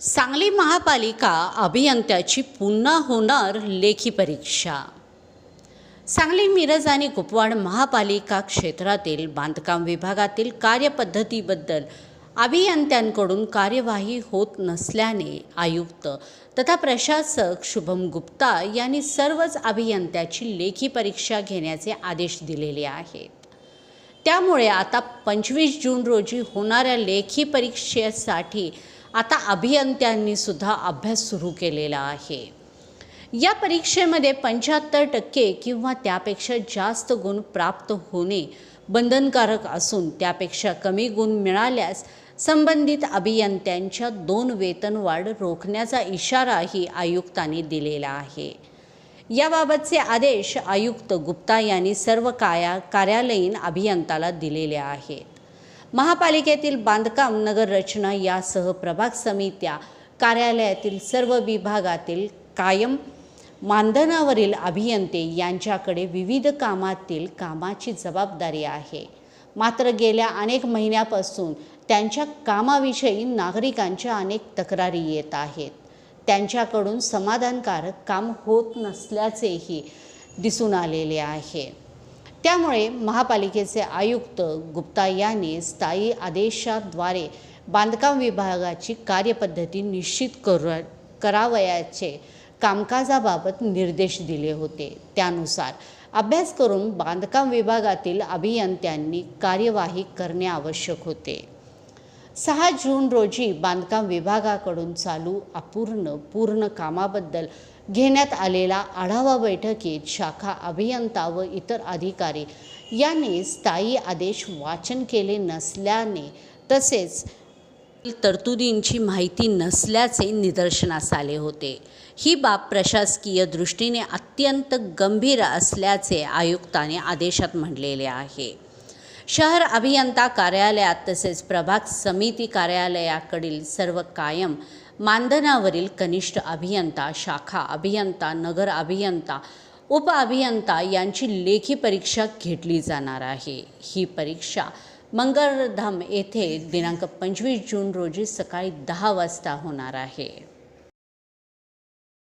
सांगली महापालिका अभियंत्याची पुन्हा होणार लेखी परीक्षा. सांगली मिरज आणि कुपवाड महापालिका क्षेत्रातील बांधकाम विभागातील कार्यपद्धतीबद्दल अभियंत्यांकडून कार्यवाही होत नसल्याने आयुक्त तथा प्रशासक शुभम गुप्ता यांनी सर्वच अभियंत्याची लेखी परीक्षा घेण्याचे आदेश दिलेले आहेत. त्यामुळे आता पंचवीस जून रोजी होणाऱ्या लेखी परीक्षेसाठी आता अभियंत्यांनी सुद्धा अभ्यास सुरू केलेला आहे. या परीक्षेमध्ये पंच्याहत्तर टक्के किंवा त्यापेक्षा जास्त गुण प्राप्त होणे बंधनकारक असून त्यापेक्षा कमी गुण मिळाल्यास संबंधित अभियंत्यांच्या दोन वेतनवाढ रोखण्याचा इशाराही आयुक्तांनी दिलेला आहे. याबाबतचे आदेश आयुक्त गुप्ता यांनी सर्व काया कार्यालयीन अभियंताला दिलेले आहेत. महापालिकेतील बांधकाम नगररचना यासह प्रभाग समित्या कार्यालयातील सर्व विभागातील कायम मानधनावरील अभियंते यांच्याकडे विविध कामातील कामाची जबाबदारी आहे. मात्र गेल्या अनेक महिन्यापासून त्यांच्या कामाविषयी नागरिकांच्या अनेक तक्रारी येत आहेत. त्यांच्याकडून समाधानकारक काम होत नसल्याचेही दिसून आलेले आहे. त्यामुळे महापालिकेचे आयुक्त गुप्ता यांनी स्थायी आदेशाद्वारे बांधकाम विभागाची कार्यपद्धती निश्चित कर करावयाचे कामकाजाबाबत निर्देश दिले होते. त्यानुसार अभ्यास करून बांधकाम विभागातील अभियंत्यांनी कार्यवाही करणे आवश्यक होते. सहा जून रोजी बांधकाम विभागाकडून चालू अपूर्ण पूर्ण कामाबद्दल घेण्यात आलेला आढावा बैठकीत शाखा अभियंता व इतर अधिकारी यांनी स्थायी आदेश वाचन केले नसल्याने तसेच तरतुदींची माहिती नसल्याचे निदर्शनास आले होते. ही बाब प्रशासकीय दृष्टीने अत्यंत गंभीर असल्याचे आयुक्ताने आदेशात म्हणलेले आहे. शहर अभियंता कार्यालयात तसेच प्रभाग समिती कार्यालयाकडील सर्व कायम मानधनावरील कनिष्ठ अभियंता शाखा अभियंता नगर अभियंता उप अभियंता यांची लेखी परीक्षा घेतली जाणार आहे. ही परीक्षा मंगळधाम येथे दिनांक पंचवीस जून रोजी सकाळी दहा वाजता होणार आहे.